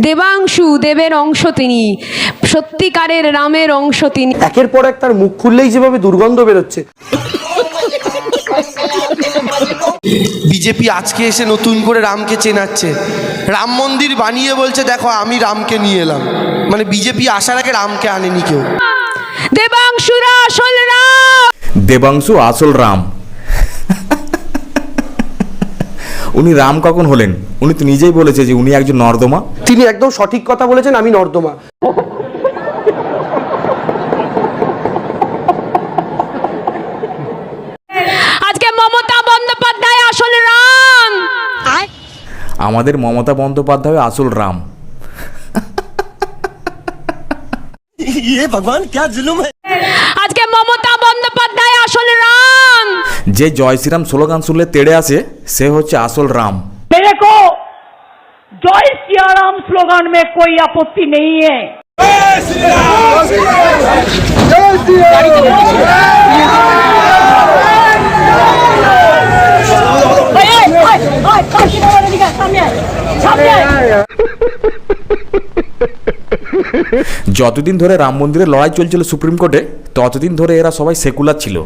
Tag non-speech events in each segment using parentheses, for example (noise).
দেবাংশু দেবের অংশ তিনি সত্যিকারের রামের অংশ তিনি। একের পর এক তার মুখ খুললেই যেভাবে দুর্গন্ধ বেরোচ্ছে। বিজেপি আজকে এসে নতুন করে রামকে চেনাচ্ছে। রাম মন্দির বানিয়ে বলছে দেখো আমি রামকে নিয়ে এলাম। মানে বিজেপি আসার আগে রামকে আনেনি কেউ। দেবাংশুরা আসল রাম। দেবাংশু আসল রাম। উনি রাম কখন হলেন। উনি তো নিজেই বলেছে যে উনি একজন নর্দমা। তিনি একদম সঠিক কথা বলেছেন আমি নর্দমা। আজকে মমতা বন্দ্যোপাধ্যায় আসল রাম। আমাদের মমতা বন্দ্যোপাধ্যায় আসল রাম। (laughs) আজকে যে জয় শ্রীরাম স্লোগান শুনলে তেড়ে আসে সে হচ্ছে আসল রাম। দেখো জয় শ্রীরাম স্লোগান মে কোই আপত্তি নেই যতদিন ধরে রাম মন্দিরের লড়াই চলছিল সুপ্রিম কোর্টে ততদিন ধরে এরা সবাই সেকুলার ছিল।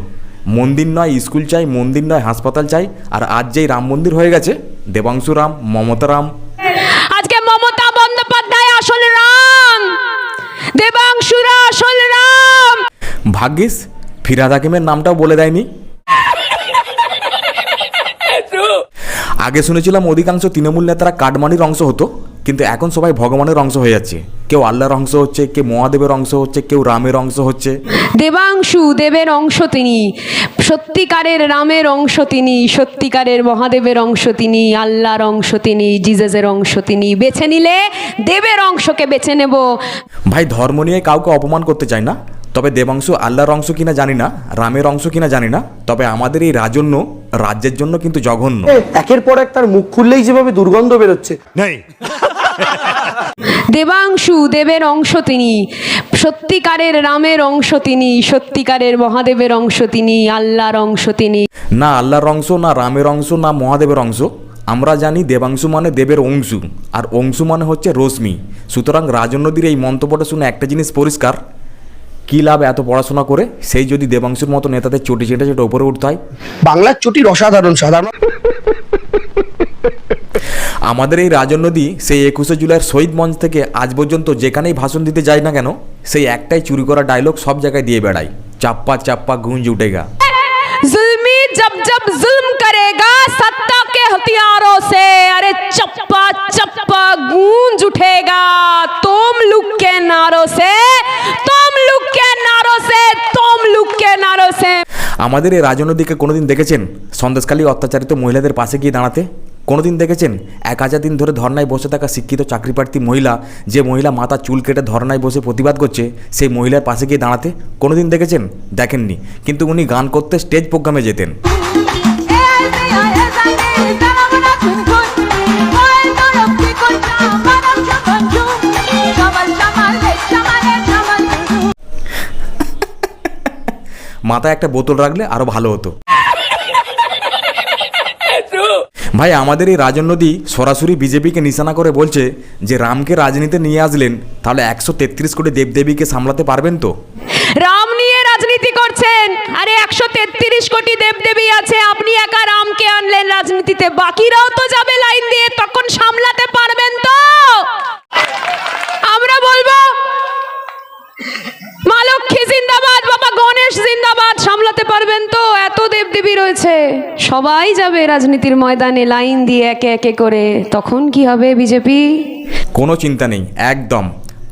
মন্দির নয় স্কুল চাই মন্দির নয় হাসপাতাল চাই। আর আজ যেই রাম মন্দির হয়ে গেছে দেবাংশু রাম মমতা রাম। আজকে মমতা বন্দ্যোপাধ্যায় আসল রাম। দেবাংশুরা আসল রাম। ভাগ্যিস ফিরাদ হাকিমের নামটাও বলে দেয়নি। (laughs) আগে শুনেছিলাম অধিকাংশ তৃণমূল নেতারা কাটমানির অংশ হতো। কিন্তু এখন সবাই ভগবানের অংশ হয়ে যাচ্ছে। কেউ আল্লাহর অংশ হচ্ছে কেউ মহাদেবের অংশ হচ্ছে কেউ রামের অংশ হচ্ছে। দেবাংশু দেবের অংশ তিনি সত্যিকারের রামের অংশ তিনি সত্যিকারের মহাদেবের অংশ তিনি আল্লাহর অংশ তিনি জিজাসের অংশ তিনি। বেছে নিলে দেবের অংশকে বেছে নেব। ভাই ধর্ম নিয়ে কাউকে অপমান করতে চাই না। তবে দেবাংশু আল্লাহর অংশ কিনা জানি না রামের অংশ কিনা জানি না। তবে আমাদের এই রাজন্য রাজ্যের জন্য কিন্তু জঘন্য। একের পর এক তার মুখ খুললেই যেভাবে দুর্গন্ধ বেরোচ্ছে। নেই। দেবাংশু দেবের অংশ তিনি। সত্যিকারের রামের অংশ তিনি সত্যিকারের মহাদেবের অংশ তিনি আল্লাহর অংশ তিনি। না আল্লাহর অংশ না রামের অংশ না মহাদেবের অংশ। আমরা জানি দেবাংশু মানে দেবের অংশু আর অংশু মানে হচ্ছে রশ্মি। সুতরাং রাজন্যদীর এই মন্তব্যটা শুনে একটা জিনিস পরিষ্কার কী লাভ এত পড়াশোনা করে সেই যদি দেবাংশুর মতো নেতাদের চটি চেটে চেটে উপরে উঠতে হয় বাংলার চটির অসাধারণ সাধারণ আমাদের এই রাজন্যদী সেই একুশে জুলাইয়ের শহীদ মঞ্চ থেকে আজ পর্যন্ত যেখানেই ভাষণ দিতে যায় না কেন সেই একটাই চুরি করা ডায়লগ সব জায়গায় দিয়ে বেড়ায় চাপ্পা চাপ্পা গুঞ্জ উঠেগা जुल्मी जब जब जुल्म करेगा सत्ता के हथियारों से अरे चप्पा चप्पा गूंज उठेगा तुम लुक के नारों से तुम আমাদের এই রাজনৈতিককে কোনোদিন দেখেছেন? সন্দেশকালী অত্যাচারিত মহিলাদের পাশে গিয়ে দাঁড়াতে? কোনোদিন দেখেছেন? এক হাজার দিন ধরে ধর্নায় বসে থাকা শিক্ষিত চাকরিপ্রার্থী মহিলা, যে মহিলা মাথা চুল কেটে ধর্নায় বসে প্রতিবাদ করছে, সেই মহিলার পাশে গিয়ে দাঁড়াতে কোনোদিন দেখেছেন? দেখেননি। কিন্তু উনি গান করতে স্টেজ প্রোগ্রামে যেতেন। মাথায় একটা বোতল রাখলে আরও ভালো হতো। ভাই, আমাদের এই রাজন্যদী সরাসরি বিজেপিকে নিশানা করে বলছে যে, রামকে রাজনীতিতে নিয়ে আসলেন, তাহলে একশো তেত্রিশ কোটি দেবদেবীকে সামলাতে পারবেন তো? রাম নিয়ে রাজনীতি করছেন, আরে একশো তেত্রিশ কোটি দেবদেবী আছে, আপনি একা রামকে আনলেন রাজনীতিতে, বাকিরাও তো যাবে লাইন দিয়ে, তখন সামলাতে পারবেন তো? আমরা বলব, মা লক্ষ্মী জিন্দাবাদ, বাবা গণেশ জিন্দাবাদ। দেবদেবী রয়েছে। সবাই যাবে রাজনীতির ময়দানে লাইন দিয়ে একে একে করে। তখন কি হবে বিজেপি? কোনো চিন্তা নেই একদম।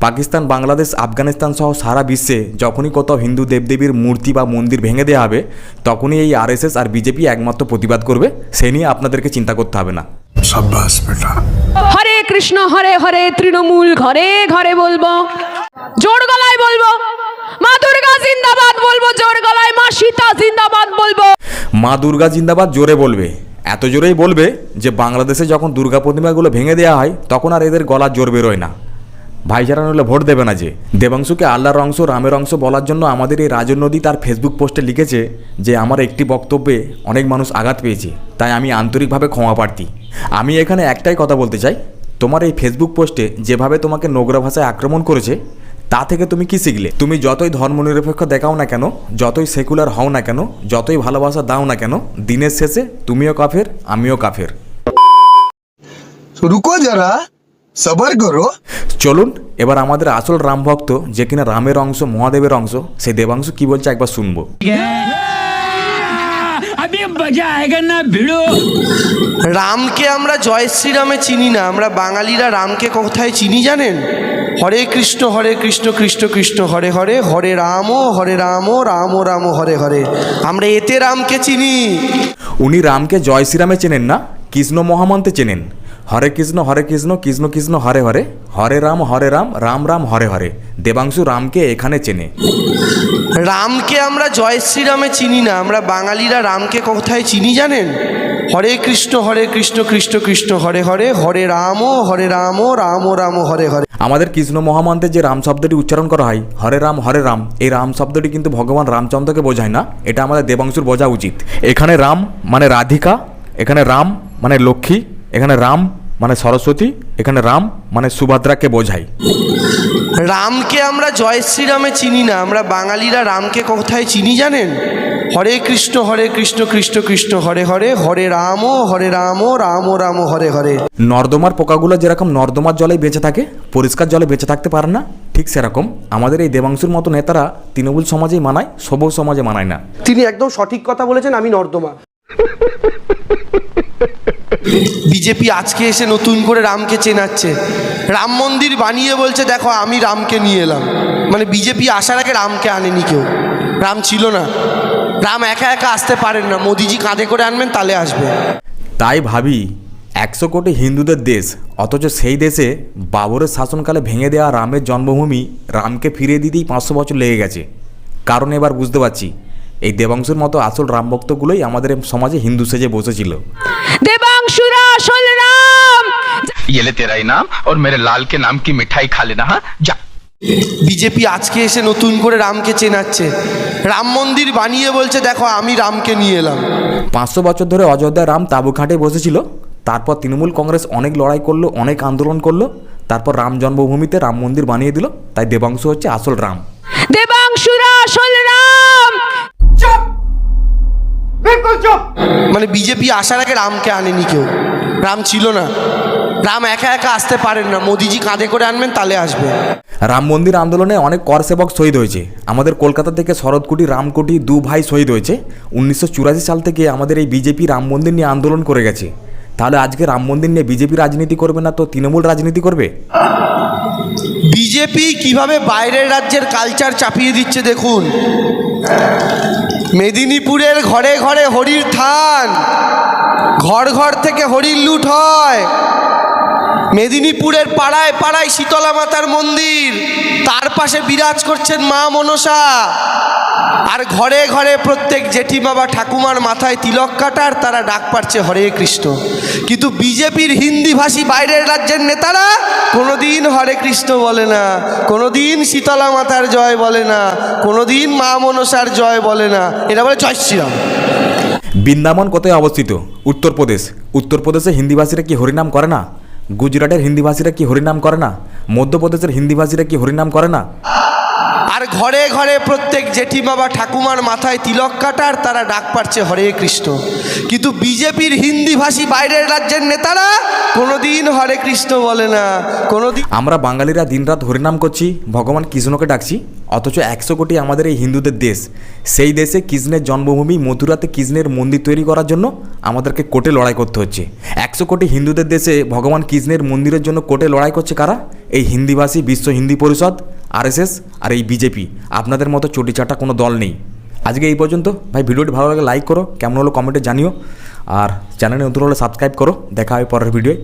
পাকিস্তান বাংলাদেশ আফগানিস্তান সহ সারা বিশ্বে যখনই কোথাও হিন্দু দেবদেবীর মূর্তি বা মন্দির ভেঙে দেওয়া হবে তখনই এই আরএসএস আর বিজেপি একমাত্র প্রতিবাদ করবে সে নিয়ে আপনাদেরকে চিন্তা করতে হবে না। হরে কৃষ্ণ হরে হরে তৃণমূল ঘরে ঘরে বলব জোর গলায় বলব। জিন্দাবাদ বলব, জোর গলায় মা সীতা জিন্দাবাদ বলব। মা দুর্গা জিন্দাবাদ জোরে বলবে। এত জোরেই বলবে যে বাংলাদেশে যখন দুর্গা প্রতিমাগুলো ভেঙে দেওয়া হয়, তখন আর এদের গলা জোর বেরোয় না। ভাইচারা নইলে ভোট দেবে না যে। দেবাংশুকে আল্লাহর অংশ, রামের অংশ বলার জন্য আমাদের এই রাজনদী তার ফেসবুক পোস্টে লিখেছে যে, আমার একটি বক্তব্যে অনেক মানুষ আঘাত পেয়েছে, তাই আমি আন্তরিকভাবে ক্ষমা প্রার্থী। আমি এখানে একটাই কথা বলতে চাই। তোমার এই ফেসবুক পোস্টে যেভাবে তোমাকে নোংরা ভাষায় আক্রমণ করেছে তা থেকে তুমি কি শিখলে? তুমি যতই ধর্মনিরপেক্ষ দেখাও না কেন যতই সেকুলার হও না কেন যতই ভালোবাসা দাও না কেন দিনের শেষে তুমিও কাফের আমিও কাফের। রুকো যারা সবার করো। চলুন এবার আমাদের আসল রামভক্ত যে কিনা রামের অংশ মহাদেবের অংশ সেই দেবাংশ কি বলছে একবার শুনব। ভিড়ো রামকে আমরা জয় শ্রীরামে চিনি না। আমরা বাঙালিরা রামকে কোথায় চিনি জানেন? হরে কৃষ্ণ হরে কৃষ্ণ কৃষ্ণ কৃষ্ণ হরে হরে হরে রাম হরে রাম রাম রাম হরে হরে। আমরা এতে রামকে চিনি। উনি রামকে জয় শ্রীরামে চেনেন না কৃষ্ণ মহামন্তে চেনেন। হরে কৃষ্ণ হরে কৃষ্ণ কৃষ্ণ কৃষ্ণ হরে হরে। হরে রাম হরে রাম রাম রাম হরে হরে। দেবাংশু রামকে এখানে চেনে। রামকে আমরা জয় শ্রীরামে চিনি না, আমরা বাঙালিরা রামকে কোথায় চিনি জানেন? হরে কৃষ্ণ হরে কৃষ্ণ কৃষ্ণ কৃষ্ণ, হরে হরে হরে রাম হরে রাম রাম রাম, হরে হরে। আমাদের কৃষ্ণ মহামন্ত্রে যে রাম শব্দটি উচ্চারণ করা হয়, হরে রাম হরে রাম, এই রাম শব্দটি কিন্তু ভগবান রামচন্দ্রকে বোঝায় না, এটা আমাদের দেবাংশুর বোঝা উচিত। এখানে রাম মানে রাধিকা, এখানে রাম মানে লক্ষ্মী, এখানে রাম মানে সরস্বতী, এখানে রাম মানে সুভদ্রাকে বোঝায়। রামকে আমরা জয় শ্রীরামে চিনি না আমরা বাঙালিরা রামকে কোথায় চিনি জানেন? হরে কৃষ্ণ হরে কৃষ্ণ কৃষ্ণ কৃষ্ণ হরে হরে হরে রাম হরে রাম রাম রাম হরে হরে। নর্দমার পোকাগুলো যেরকম নর্দমার জলে বেঁচে থাকে পরিষ্কার জলে বেঁচে থাকতে পারে না ঠিক সেরকম আমাদের এই দেবাংশুর মতো নেতারা তৃণমূল সমাজেই মানায় সবুজ সমাজে মানায় না। তিনি একদম সঠিক কথা বলেছেন আমি নর্দমা। বিজেপি আজকে এসে নতুন করে রামকে চেনাচ্ছে। রাম মন্দির বানিয়ে বলছে, দেখো, আমি রামকে নিয়ে এলাম। মানে বিজেপি আসার আগে রামকে আনেনি কেউ। রাম ছিল না। রাম একা একা আসতে পারেন না। মোদিজি কাঁধে করে আনবেন তাহলে আসবে। তাই ভাবি, একশো কোটি হিন্দুদের দেশ, অথচ সেই দেশে বাবরের শাসনকালে ভেঙে দেওয়া রামের জন্মভূমি রামকে ফিরিয়ে দিতেই পাঁচশো বছর লেগে গেছে। কারণ এবার বুঝতে পারছি, এই দেবাংশুর মতো আসল রাম ভক্তগুলোই আমাদের সমাজে হিন্দু সেজে বসেছিল। দেবাংশুরা আসল রাম ये ले तेरा इनाम और मेरे लाल के नाम की मिठाई खा लेना हाँ जा বিজেপি আজকে এসে নতুন করে রামকে চেনাচ্ছে রাম মন্দির বানিয়ে বলছে দেখো আমি রামকে নিয়ে এলাম পাঁচশো বছর ধরে অযোধ্যায় রাম তাঁবু খাটে বসেছিল তারপর তৃণমূল কংগ্রেস অনেক লড়াই করলো অনেক আন্দোলন করলো তারপর রাম জন্মভূমিতে রাম মন্দির বানিয়ে দিল তাই দেবাংশু হচ্ছে আসল রাম দেবাংশুরা আসল রাম মানে বিজেপি আসার আগে রামকে আনেনি কেউ। রাম ছিল না। রাম একা একা আসতে পারেন না। মোদিজি কাঁধে করে আনবেন তাহলে আসবে। রাম মন্দির আন্দোলনে অনেক কর সেবক শহীদ হয়েছে। আমাদের কলকাতা থেকে শরৎকুটি রামকুটি দু ভাই শহীদ হয়েছে। উনিশশো চুরাশি সাল থেকে আমাদের এই বিজেপি রাম মন্দির নিয়ে আন্দোলন করে গেছে। তাহলে আজকে রাম মন্দির নিয়ে বিজেপি রাজনীতি করবে না তো তৃণমূল রাজনীতি করবে? বিজেপি কীভাবে বাইরের রাজ্যের কালচার চাপিয়ে দিচ্ছে দেখুন। মেদিনীপুরের ঘরে ঘরে হরির থান। ঘর ঘর থেকে হরির লুট হয়। মেদিনীপুরের পাড়ায় পাড়ায় শীতলা মাতার মন্দির। তার পাশে বিরাজ করছেন মা মনসা। আর ঘরে ঘরে প্রত্যেক জেঠিমা বা ঠাকুমার মাথায় তিলক কাটার, তারা ডাক পাচ্ছে হরে কৃষ্ণ। কিন্তু বিজেপির হিন্দিভাষী বাইরের রাজ্যের নেতারা কোনোদিন হরে কৃষ্ণ বলে না, কোনোদিন শীতলা মাতার জয় বলে না, কোনোদিন মা মনসার জয় বলে না। এটা বলে, জয় শ্রীরাম। বৃন্দাবন কোথায় অবস্থিত? উত্তরপ্রদেশ। উত্তরপ্রদেশে হিন্দিভাষীরা কি হরিনাম করে না? গুজরাটের হিন্দিভাষীরা কি হরিনাম করে না? মধ্যপ্রদেশের হিন্দিভাষীরা কি হরিনাম করে না? আর ঘরে ঘরে প্রত্যেক জেঠিমা বা ঠাকুমার মাথায় তিলক কাটার তারা ডাক পাচ্ছে হরে কৃষ্ণ। কিন্তু বিজেপির হিন্দিভাষী বাইরের রাজ্যের নেতারা কোনোদিন হরে কৃষ্ণ বলে না কোনোদিন আমরা বাঙালিরা দিনরাত হরিনাম করছি ভগবান কৃষ্ণকে ডাকছি অথচ একশো কোটি আমাদের এই হিন্দুদের দেশ। সেই দেশে কৃষ্ণের জন্মভূমি মথুরাতে কৃষ্ণের মন্দির তৈরি করার জন্য আমাদেরকে কোর্টে লড়াই করতে হচ্ছে। একশো কোটি হিন্দুদের দেশে ভগবান কৃষ্ণের মন্দিরের জন্য কোর্টে লড়াই করছে কারা? এই হিন্দিভাষী বিশ্ব হিন্দি পরিষদ, আরএসএস আর এই বিজেপি। আপনাদের মতো চটিচাটা কোনো দল নেই। আজকে এই পর্যন্ত। ভাই, ভিডিওটি ভালো লাগে লাইক করো। কেমন হলো কমেন্টে জানিও। আর চ্যানেলে নতুন হলে সাবস্ক্রাইব করো। দেখা হয় পরের ভিডিওয়।